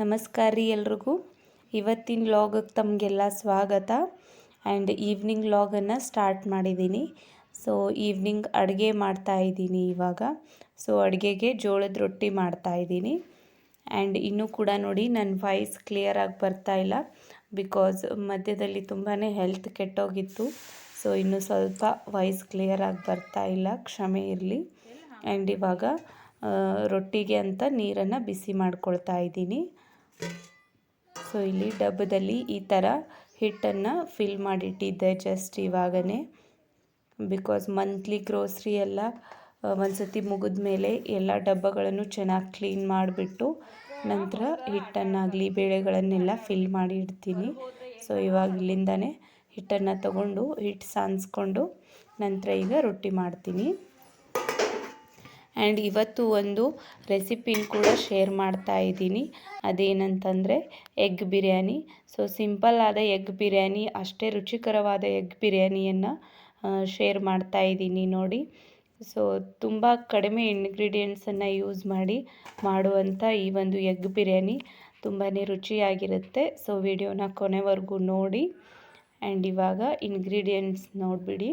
ನಮಸ್ಕಾರ ರೀ ಎಲ್ರಿಗೂ. ಇವತ್ತಿನ ಲಾಗಕ್ಕೆ ತಮಗೆಲ್ಲ ಸ್ವಾಗತ. ಆ್ಯಂಡ್ ಈವ್ನಿಂಗ್ ಲಾಗನ್ನು ಸ್ಟಾರ್ಟ್ ಮಾಡಿದ್ದೀನಿ ಸೊ ಈವ್ನಿಂಗ್ ಅಡುಗೆ ಮಾಡ್ತಾ ಇದ್ದೀನಿ ಇವಾಗ. ಸೊ ಅಡುಗೆಗೆ ಜೋಳದ ರೊಟ್ಟಿ ಮಾಡ್ತಾ ಇದ್ದೀನಿ ಆ್ಯಂಡ್ ಇನ್ನೂ ಕೂಡ ನೋಡಿ ನನ್ನ ವಾಯ್ಸ್ ಕ್ಲಿಯರ್ ಆಗಿ ಬರ್ತಾ ಇಲ್ಲ. ಬಿಕಾಸ್ ಮಧ್ಯದಲ್ಲಿ ತುಂಬಾ ಹೆಲ್ತ್ ಕೆಟ್ಟೋಗಿತ್ತು. ಸೊ ಇನ್ನು ಸ್ವಲ್ಪ ವಾಯ್ಸ್ ಕ್ಲಿಯರ್ ಆಗಿ ಬರ್ತಾ ಇಲ್ಲ. ಕ್ಷಮೆ ಇರಲಿ. ಆ್ಯಂಡ್ ಇವಾಗ ರೊಟ್ಟಿಗೆ ಅಂತ ನೀರನ್ನು ಬಿಸಿ ಮಾಡ್ಕೊಳ್ತಾ ಇದ್ದೀನಿ ಸೊ ಇಲ್ಲಿ ಡಬ್ಬದಲ್ಲಿ ಈ ಥರ ಹಿಟ್ಟನ್ನು ಫಿಲ್ ಮಾಡಿಟ್ಟಿದ್ದೆ ಜಸ್ಟ್ ಇವಾಗನೇ. ಬಿಕಾಸ್ ಮಂತ್ಲಿ ಗ್ರೋಸ್ರಿ ಎಲ್ಲ ಒಂದು ಸತಿ ಮುಗಿದ ಮೇಲೆ ಎಲ್ಲ ಡಬ್ಬಗಳನ್ನು ಚೆನ್ನಾಗಿ ಕ್ಲೀನ್ ಮಾಡಿಬಿಟ್ಟು ನಂತರ ಹಿಟ್ಟನ್ನಾಗಲಿ ಬೇಳೆಗಳನ್ನೆಲ್ಲ ಫಿಲ್ ಮಾಡಿ ಇಡ್ತೀನಿ ಸೊ ಇವಾಗ ಇಲ್ಲಿಂದನೇ ಹಿಟ್ಟನ್ನು ತಗೊಂಡು ಹಿಟ್ಟು ಸಾನ್ಸ್ಕೊಂಡು ನಂತರ ಈಗ ರೊಟ್ಟಿ ಮಾಡ್ತೀನಿ. ಆ್ಯಂಡ್ ಇವತ್ತು ಒಂದು ರೆಸಿಪಿನ ಕೂಡ ಶೇರ್ ಮಾಡ್ತಾ ಇದ್ದೀನಿ. ಅದೇನಂತಂದರೆ ಎಗ್ ಬಿರಿಯಾನಿ. ಸೊ, ಸಿಂಪಲ್ ಆದ ಎಗ್ ಬಿರಿಯಾನಿ, ಅಷ್ಟೇ ರುಚಿಕರವಾದ ಎಗ್ ಬಿರಿಯಾನಿಯನ್ನು ಶೇರ್ ಮಾಡ್ತಾ ಇದ್ದೀನಿ ನೋಡಿ. ಸೊ, ತುಂಬ ಕಡಿಮೆ ಇಂಗ್ರೀಡಿಯೆಂಟ್ಸನ್ನು ಯೂಸ್ ಮಾಡಿ ಮಾಡುವಂಥ ಈ ಒಂದು ಎಗ್ ಬಿರಿಯಾನಿ ತುಂಬಾ ರುಚಿಯಾಗಿರುತ್ತೆ. ಸೊ, ವಿಡಿಯೋನ ಕೊನೆವರೆಗೂ ನೋಡಿ. ಆ್ಯಂಡ್ ಇವಾಗ ಇಂಗ್ರೀಡಿಯೆಂಟ್ಸ್ ನೋಡಿಬಿಡಿ.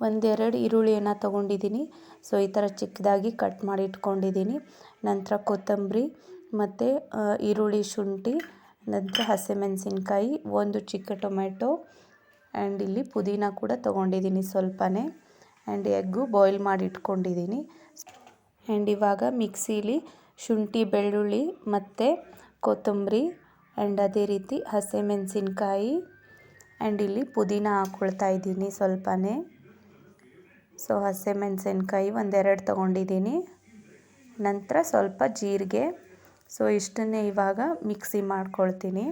ಒಂದೆರಡು ಈರುಳ್ಳಿಯನ್ನು ತೊಗೊಂಡಿದ್ದೀನಿ. ಸೊ ಈ ಥರ ಚಿಕ್ಕದಾಗಿ ಕಟ್ ಮಾಡಿ ಇಟ್ಕೊಂಡಿದ್ದೀನಿ. ನಂತರ ಕೊತ್ತಂಬರಿ ಮತ್ತು ಈರುಳ್ಳಿ ಶುಂಠಿ, ನಂತರ ಹಸಿಮೆಣಸಿನ್ಕಾಯಿ, ಒಂದು ಚಿಕ್ಕ ಟೊಮೆಟೊ ಆ್ಯಂಡ್ ಇಲ್ಲಿ ಪುದೀನ ಕೂಡ ತೊಗೊಂಡಿದ್ದೀನಿ ಸ್ವಲ್ಪನೇ. ಆ್ಯಂಡ್ ಎಗ್ಗು ಬಾಯ್ಲ್ ಮಾಡಿ ಇಟ್ಕೊಂಡಿದ್ದೀನಿ. ಆ್ಯಂಡ್ ಇವಾಗ ಮಿಕ್ಸೀಲಿ ಶುಂಠಿ, ಬೆಳ್ಳುಳ್ಳಿ ಮತ್ತು ಕೊತ್ತಂಬರಿ ಆ್ಯಂಡ್ ಅದೇ ರೀತಿ ಹಸಿಮೆಣಸಿನ್ಕಾಯಿ ಆ್ಯಂಡ್ ಇಲ್ಲಿ ಪುದೀನ ಹಾಕ್ಕೊಳ್ತಾ ಇದ್ದೀನಿ ಸ್ವಲ್ಪನೇ. ಸೊ ಹಸಿಮೆಣಸಿನ್ಕಾಯಿ ಒಂದೆರಡು ತೊಗೊಂಡಿದ್ದೀನಿ. ನಂತರ ಸ್ವಲ್ಪ ಜೀರಿಗೆ. ಸೊ ಇಷ್ಟನ್ನೇ ಇವಾಗ ಮಿಕ್ಸಿ ಮಾಡ್ಕೊಳ್ತೀನಿ.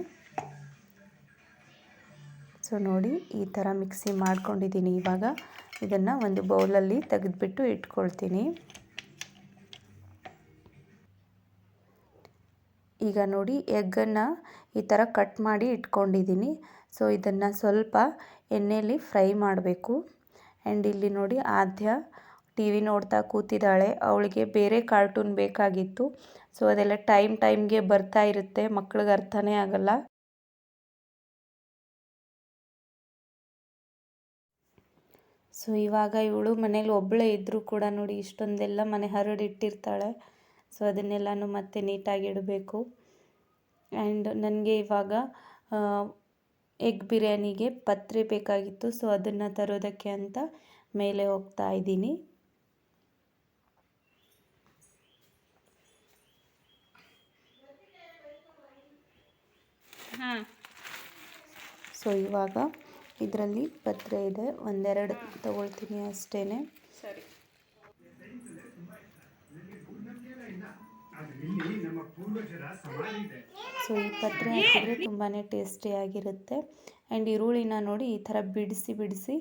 ಸೊ ನೋಡಿ, ಈ ಥರ ಮಿಕ್ಸಿ ಮಾಡ್ಕೊಂಡಿದ್ದೀನಿ ಇವಾಗ. ಇದನ್ನು ಒಂದು ಬೌಲಲ್ಲಿ ತೆಗೆದುಬಿಟ್ಟು ಇಟ್ಕೊಳ್ತೀನಿ. ಈಗ ನೋಡಿ, ಎಗ್ಗನ್ನು ಈ ಥರ ಕಟ್ ಮಾಡಿ ಇಟ್ಕೊಂಡಿದ್ದೀನಿ. ಸೊ ಇದನ್ನು ಸ್ವಲ್ಪ ಎಣ್ಣೆಯಲ್ಲಿ ಫ್ರೈ ಮಾಡಬೇಕು. ಆ್ಯಂಡ್ ಇಲ್ಲಿ ನೋಡಿ ಆದ್ಯ ಟಿ ವಿ ನೋಡ್ತಾ ಕೂತಿದ್ದಾಳೆ. ಅವಳಿಗೆ ಬೇರೆ ಕಾರ್ಟೂನ್ ಬೇಕಾಗಿತ್ತು. ಸೊ ಅದೆಲ್ಲ ಟೈಮ್ ಟೈಮ್ಗೆ ಬರ್ತಾ ಇರುತ್ತೆ. ಮಕ್ಳಿಗೆ ಅರ್ಥನೇ ಆಗಲ್ಲ. ಸೊ ಇವಾಗ ಇವಳು ಮನೇಲಿ ಒಬ್ಬಳೇ ಇದ್ದರೂ ಕೂಡ ನೋಡಿ ಇಷ್ಟೊಂದೆಲ್ಲ ಮನೆ ಹರಡಿಟ್ಟಿರ್ತಾಳೆ. ಸೊ ಅದನ್ನೆಲ್ಲನೂ ಮತ್ತೆ ನೀಟಾಗಿ ಇಡಬೇಕು. ಆ್ಯಂಡ್ ನನಗೆ ಇವಾಗ ಎಗ್ ಬಿರಿಯಾನಿಗೆ ಪತ್ರೆ ಬೇಕಾಗಿತ್ತು ಸೊ ಅದನ್ನು ತರೋದಕ್ಕೆ ಅಂತ ಮೇಲೆ ಹೋಗ್ತಾ ಇದ್ದೀನಿ. ಸೊ ಇವಾಗ ಇದರಲ್ಲಿ ಪತ್ರೆ ಇದೆ ಒಂದೆರಡು ತಗೊಳ್ತೀನಿ ಅಷ್ಟೇ ಸರಿ. ಸೊ ಈ ಪತ್ರೆ ಹಾಕಿದ್ರೆ ತುಂಬಾ ಟೇಸ್ಟಿಯಾಗಿರುತ್ತೆ ಆ್ಯಂಡ್ ಈರುಳ್ಳಿನ ನೋಡಿ ಈ ಥರ ಬಿಡಿಸಿ ಬಿಡಿಸಿ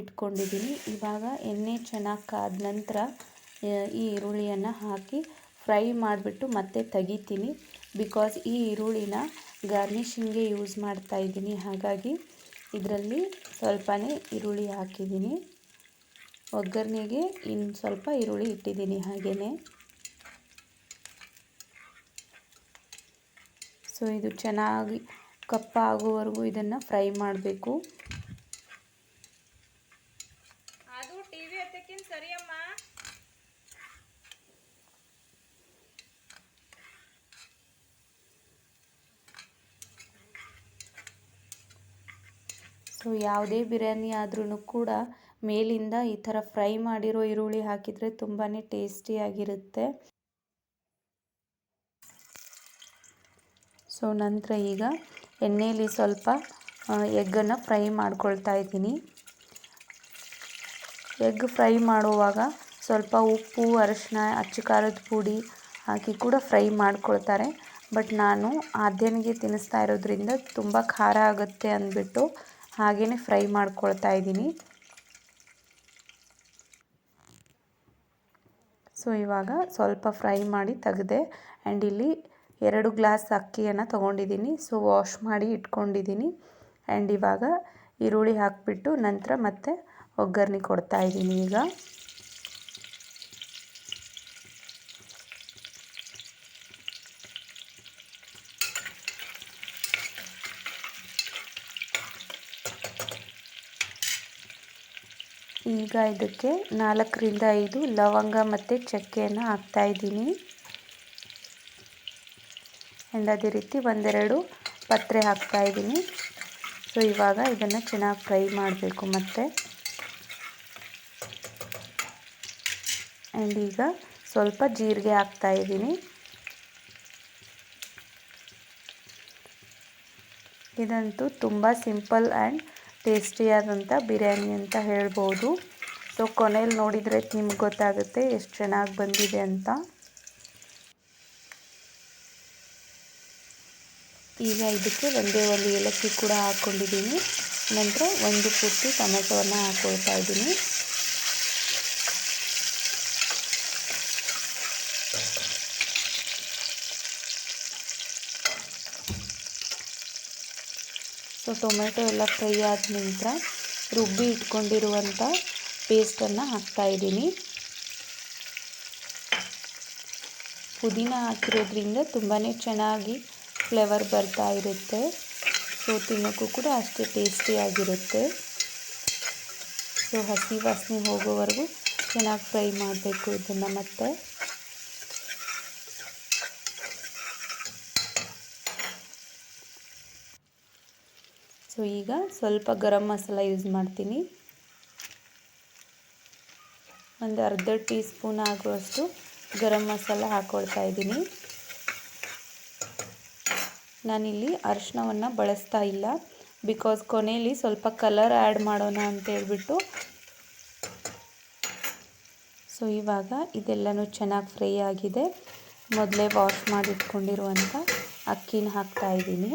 ಇಟ್ಕೊಂಡಿದ್ದೀನಿ. ಇವಾಗ ಎಣ್ಣೆ ಚೆನ್ನಾಗಿ ಕಾದ ನಂತರ ಈ ಈರುಳ್ಳಿಯನ್ನು ಹಾಕಿ ಫ್ರೈ ಮಾಡಿಬಿಟ್ಟು ಮತ್ತೆ ತೆಗಿತೀನಿ. ಬಿಕಾಸ್ ಈ ಈರುಳ್ಳಿನ ಗಾರ್ನಿಷಿಂಗ್ಗೆ ಯೂಸ್ ಮಾಡ್ತಾ ಇದ್ದೀನಿ. ಹಾಗಾಗಿ ಇದರಲ್ಲಿ ಸ್ವಲ್ಪನೇ ಈರುಳ್ಳಿ ಹಾಕಿದ್ದೀನಿ. ಒಗ್ಗರಣೆಗೆ ಇನ್ನು ಸ್ವಲ್ಪ ಈರುಳ್ಳಿ ಇಟ್ಟಿದ್ದೀನಿ ಹಾಗೆಯೇ ಸೊ ಇದು ಚೆನ್ನಾಗಿ ಕಪ್ಪ ಆಗೋವರೆಗೂ ಇದನ್ನು ಫ್ರೈ ಮಾಡಬೇಕು. ಸೊ ಯಾವುದೇ ಬಿರಿಯಾನಿ ಆದ್ರೂ ಕೂಡ ಮೇಲಿಂದ ಈ ಥರ ಫ್ರೈ ಮಾಡಿರೋ ಈರುಳ್ಳಿ ಹಾಕಿದರೆ ತುಂಬಾ ಟೇಸ್ಟಿಯಾಗಿರುತ್ತೆ ಸೊ ನಂತರ ಈಗ ಎಣ್ಣೆಯಲ್ಲಿ ಸ್ವಲ್ಪ ಎಗ್ಗನ್ನು ಫ್ರೈ ಮಾಡ್ಕೊಳ್ತಾ ಇದ್ದೀನಿ. ಎಗ್ ಫ್ರೈ ಮಾಡುವಾಗ ಸ್ವಲ್ಪ ಉಪ್ಪು, ಅರಶಿನ ಅಚ್ಚು ಖಾರದ ಪುಡಿ ಹಾಕಿ ಕೂಡ ಫ್ರೈ ಮಾಡ್ಕೊಳ್ತಾರೆ. ಬಟ್ ನಾನು ಆದ್ಯನಿಗೆ ತಿನ್ನಿಸ್ತಾ ಇರೋದ್ರಿಂದ ತುಂಬ ಖಾರ ಆಗುತ್ತೆ ಅಂದ್ಬಿಟ್ಟು ಹಾಗೆಯೇ ಫ್ರೈ ಮಾಡ್ಕೊಳ್ತಾ ಇದ್ದೀನಿ. ಸೊ ಇವಾಗ ಸ್ವಲ್ಪ ಫ್ರೈ ಮಾಡಿ ತೆಗೆದೆ ಆ್ಯಂಡ್ ಇಲ್ಲಿ ಎರಡು ಗ್ಲಾಸ್ ಅಕ್ಕಿಯನ್ನು ತೊಗೊಂಡಿದ್ದೀನಿ. ಸೊ ವಾಶ್ ಮಾಡಿ ಇಟ್ಕೊಂಡಿದ್ದೀನಿ. ಆ್ಯಂಡ್ ಇವಾಗ ಈರುಳ್ಳಿ ಹಾಕಿಬಿಟ್ಟು ನಂತರ ಮತ್ತೆ ಒಗ್ಗರಣೆ ಕೊಡ್ತಾ ಇದ್ದೀನಿ ಈಗ. ಈಗ ಇದಕ್ಕೆ ನಾಲ್ಕರಿಂದ ಐದು ಲವಂಗ ಮತ್ತು ಚಕ್ಕೆಯನ್ನು ಹಾಕ್ತಾಯಿದ್ದೀನಿ ಆ್ಯಂಡ್ ಅದೇ ರೀತಿ ಒಂದೆರಡು ಪತ್ರೆ ಹಾಕ್ತಾಯಿದ್ದೀನಿ ಸೊ ಇವಾಗ ಇದನ್ನು ಚೆನ್ನಾಗಿ ಫ್ರೈ ಮಾಡಬೇಕು ಮತ್ತೆ. ಆ್ಯಂಡ್ ಈಗ ಸ್ವಲ್ಪ ಜೀರಿಗೆ ಹಾಕ್ತಾಯಿದ್ದೀನಿ ಇದಂತೂ ತುಂಬ ಸಿಂಪಲ್ ಆ್ಯಂಡ್ ಟೇಸ್ಟಿಯಾದಂಥ ಬಿರಿಯಾನಿ ಅಂತ ಹೇಳ್ಬೋದು. ಸೊ ಕೊನೆಯಲ್ಲಿ ನೋಡಿದರೆ ನಿಮ್ಗೆ ಗೊತ್ತಾಗುತ್ತೆ ಎಷ್ಟು ಚೆನ್ನಾಗಿ ಬಂದಿದೆ ಅಂತ. ಈಗ ಇದಕ್ಕೆ ಒಂದೇ ಒಂದು ಏಲಕ್ಕಿ ಕೂಡ ಹಾಕ್ಕೊಂಡಿದ್ದೀನಿ. ನಂತರ ಒಂದು ಪೂರ್ತಿ ಟೊಮೆಟೊವನ್ನು ಹಾಕ್ಕೊಳ್ತಾ ಇದ್ದೀನಿ. ಸೊ, ಟೊಮೆಟೊ ಎಲ್ಲ ಫ್ರೈ ಆದ ನಂತರ ರುಬ್ಬಿ ಇಟ್ಕೊಂಡಿರುವಂಥ ಪೇಸ್ಟನ್ನು ಹಾಕ್ತಾಯಿದ್ದೀನಿ ಪುದೀನ ಹಾಕಿರೋದ್ರಿಂದ ತುಂಬಾ ಚೆನ್ನಾಗಿ ಫ್ಲೇವರ್ ಬರ್ತಾ ಇರುತ್ತೆ. ಸೊ, ತಿನ್ನೋಕ್ಕೂ ಕೂಡ ಅಷ್ಟೇ ಟೇಸ್ಟಿಯಾಗಿರುತ್ತೆ ಸೊ, ಹಸಿ ವಾಸನೆ ಹೋಗೋವರೆಗೂ ಚೆನ್ನಾಗಿ ಫ್ರೈ ಮಾಡಬೇಕು ಇದನ್ನು ಮತ್ತೆ. ಸೊ, ಈಗ ಸ್ವಲ್ಪ ಗರಂ ಮಸಾಲ ಯೂಸ್ ಮಾಡ್ತೀನಿ. ಒಂದು ಅರ್ಧ ಟೀ ಸ್ಪೂನ್ ಆಗುವಷ್ಟು ಗರಂ ಮಸಾಲ ಹಾಕ್ಕೊಳ್ತಾ ಇದ್ದೀನಿ. ನಾನಿಲ್ಲಿ ಅರಿಶಿನವನ್ನು ಬಳಸ್ತಾ ಇಲ್ಲ. ಬಿಕಾಸ್ ಕೊನೆಯಲ್ಲಿ ಸ್ವಲ್ಪ ಕಲರ್ ಆ್ಯಡ್ ಮಾಡೋಣ ಅಂತ ಹೇಳ್ಬಿಟ್ಟು. ಸೊ ಇವಾಗ ಇದೆಲ್ಲನೂ ಚೆನ್ನಾಗಿ ಫ್ರೈ ಆಗಿದೆ. ಮೊದಲೇ ವಾಶ್ ಮಾಡಿಟ್ಕೊಂಡಿರುವಂಥ ಅಕ್ಕಿನ ಹಾಕ್ತಾ ಇದ್ದೀನಿ.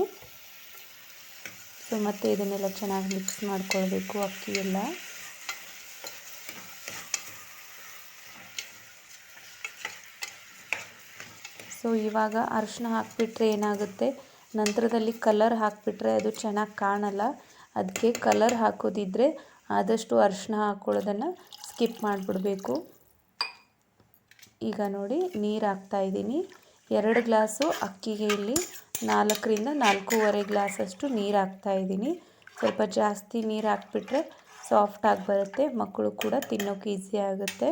ಸೊ ಮತ್ತು ಇದನ್ನೆಲ್ಲ ಚೆನ್ನಾಗಿ ಮಿಕ್ಸ್ ಮಾಡ್ಕೊಳ್ಬೇಕು ಅಕ್ಕಿ ಎಲ್ಲ. ಸೊ ಇವಾಗ ಅರಿಶಿನ ಹಾಕಿಬಿಟ್ರೆ ಏನಾಗುತ್ತೆ? ನಂತರದಲ್ಲಿ ಕಲರ್ ಹಾಕಿಬಿಟ್ರೆ ಅದು ಚೆನ್ನಾಗಿ ಕಾಣಲ್ಲ. ಅದಕ್ಕೆ ಕಲರ್ ಹಾಕೋದಿದ್ದರೆ ಆದಷ್ಟು ಅರಿಶಿನ ಹಾಕ್ಕೊಳ್ಳೋದನ್ನು ಸ್ಕಿಪ್ ಮಾಡಿಬಿಡಬೇಕು. ಈಗ ನೋಡಿ ನೀರು ಹಾಕ್ತಾಯಿದ್ದೀನಿ ಎರಡು ಗ್ಲಾಸು ಅಕ್ಕಿಗೆ ಇಲ್ಲಿ ನಾಲ್ಕರಿಂದ ನಾಲ್ಕೂವರೆ ಗ್ಲಾಸಷ್ಟು ನೀರು ಹಾಕ್ತಾಯಿದ್ದೀನಿ ಸ್ವಲ್ಪ ಜಾಸ್ತಿ ನೀರು ಹಾಕ್ಬಿಟ್ರೆ ಸಾಫ್ಟಾಗಿ ಬರುತ್ತೆ, ಮಕ್ಕಳು ಕೂಡ ತಿನ್ನೋಕೆ ಈಸಿ ಆಗುತ್ತೆ.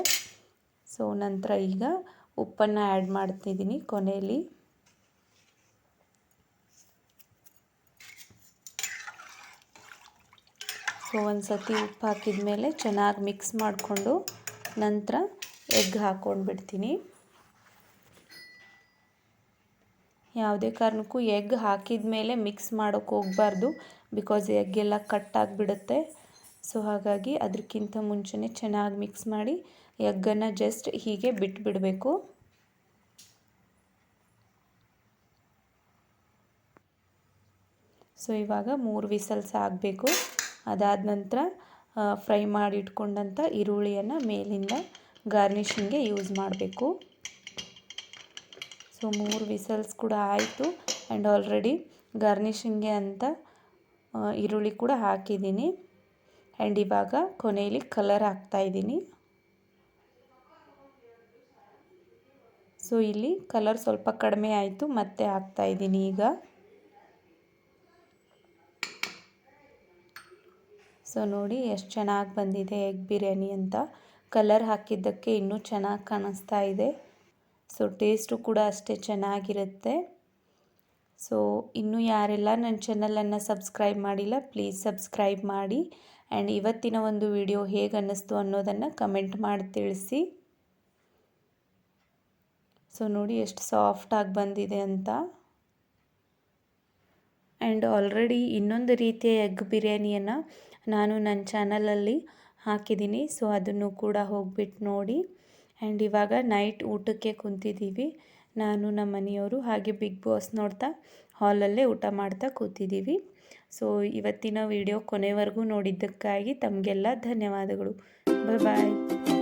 ಸೊ ನಂತರ ಈಗ ಉಪ್ಪನ್ನು ಆ್ಯಡ್ ಮಾಡ್ತಿದ್ದೀನಿ ಕೊನೆಯಲ್ಲಿ ಸೊ ಒಂದು ಸತಿ ಉಪ್ಪು ಹಾಕಿದ ಮೇಲೆ ಚೆನ್ನಾಗಿ ಮಿಕ್ಸ್ ಮಾಡಿಕೊಂಡು ನಂತರ ಎಗ್ ಹಾಕ್ಕೊಂಡು ಬಿಡ್ತೀನಿ ಯಾವುದೇ ಕಾರಣಕ್ಕೂ ಎಗ್ ಹಾಕಿದ ಮೇಲೆ ಮಿಕ್ಸ್ ಮಾಡೋಕ್ಕೆ ಹೋಗಬಾರ್ದು. ಬಿಕಾಸ್ ಎಗ್ ಎಲ್ಲ ಕಟ್ಟಾಗಿಬಿಡುತ್ತೆ ಸೊ, ಹಾಗಾಗಿ ಅದಕ್ಕಿಂತ ಮುಂಚೆನೇ ಚೆನ್ನಾಗಿ ಮಿಕ್ಸ್ ಮಾಡಿ ಎಗ್ಗನ್ನು ಜಸ್ಟ್ ಹೀಗೆ ಬಿಟ್ಬಿಡಬೇಕು. ಸೊ, ಇವಾಗ ಮೂರು ವಿಸಲ್ಸ್ ಆಗಬೇಕು. ಅದಾದ ನಂತರ ಫ್ರೈ ಮಾಡಿ ಇಟ್ಕೊಂಡಂಥ ಈರುಳ್ಳಿಯನ್ನು ಮೇಲಿಂದ ಗಾರ್ನಿಷಿಂಗ್ಗೆ ಯೂಸ್ ಮಾಡಬೇಕು. ಸೊ, ಮೂರು ವಿಸಲ್ಸ್ ಕೂಡ ಆಯಿತು. ಆ್ಯಂಡ್ ಆಲ್ರೆಡಿ ಗಾರ್ನಿಷಿಂಗ್ಗೆ ಅಂತ ಈರುಳ್ಳಿ ಕೂಡ ಹಾಕಿದ್ದೀನಿ. ಆ್ಯಂಡ್ ಇವಾಗ ಕೊನೆಯಲ್ಲಿ ಕಲರ್ ಹಾಕ್ತಾಯಿದ್ದೀನಿ ಸೊ, ಇಲ್ಲಿ ಕಲರ್ ಸ್ವಲ್ಪ ಕಡಿಮೆ ಆಯಿತು, ಮತ್ತೆ ಹಾಕ್ತಾಯಿದ್ದೀನಿ ಈಗ. ಸೊ ನೋಡಿ ಎಷ್ಟು ಚೆನ್ನಾಗಿ ಬಂದಿದೆ ಎಗ್ ಬಿರಿಯಾನಿ ಅಂತ. ಕಲರ್ ಹಾಕಿದ್ದಕ್ಕೆ ಇನ್ನೂ ಚೆನ್ನಾಗಿ ಕಾಣಿಸ್ತಾ ಇದೆ. ಸೊ ಟೇಸ್ಟು ಕೂಡ ಅಷ್ಟೇ ಚೆನ್ನಾಗಿರುತ್ತೆ. ಸೊ ಇನ್ನೂ ಯಾರೆಲ್ಲ ನನ್ನ ಚಾನಲನ್ನು ಸಬ್ಸ್ಕ್ರೈಬ್ ಮಾಡಿಲ್ಲ ಪ್ಲೀಸ್ ಸಬ್ಸ್ಕ್ರೈಬ್ ಮಾಡಿ. ಆ್ಯಂಡ್ ಇವತ್ತಿನ ಒಂದು ವಿಡಿಯೋ ಹೇಗೆ ಅನ್ನಿಸ್ತು ಅನ್ನೋದನ್ನು ಕಮೆಂಟ್ ಮಾಡಿ ತಿಳಿಸಿ. ಸೊ ನೋಡಿ ಎಷ್ಟು ಸಾಫ್ಟಾಗಿ ಬಂದಿದೆ ಅಂತ. ಆ್ಯಂಡ್ ಆಲ್ರೆಡಿ ಇನ್ನೊಂದು ರೀತಿಯ ಎಗ್ ಬಿರಿಯಾನಿಯನ್ನು ನಾನು ನನ್ನ ಚಾನಲಲ್ಲಿ ಹಾಕಿದ್ದೀನಿ. ಸೊ, ಅದನ್ನು ಕೂಡ ಹೋಗ್ಬಿಟ್ಟು ನೋಡಿ. ಆ್ಯಂಡ್ ಇವಾಗ ನೈಟ್ ಊಟಕ್ಕೆ ಕುಂತಿದ್ದೀವಿ. ನಾನು ನಮ್ಮ ಮನೆಯವರು ಹಾಗೆ ಬಿಗ್ ಬಾಸ್ ನೋಡ್ತಾ ಹಾಲಲ್ಲೇ ಊಟ ಮಾಡ್ತಾ ಕೂತಿದ್ದೀವಿ. ಸೊ, ಇವತ್ತಿನ ವಿಡಿಯೋ ಕೊನೆವರೆಗೂ ನೋಡಿದ್ದಕ್ಕಾಗಿ ತಮಗೆಲ್ಲ ಧನ್ಯವಾದಗಳು. ಬಾಯ್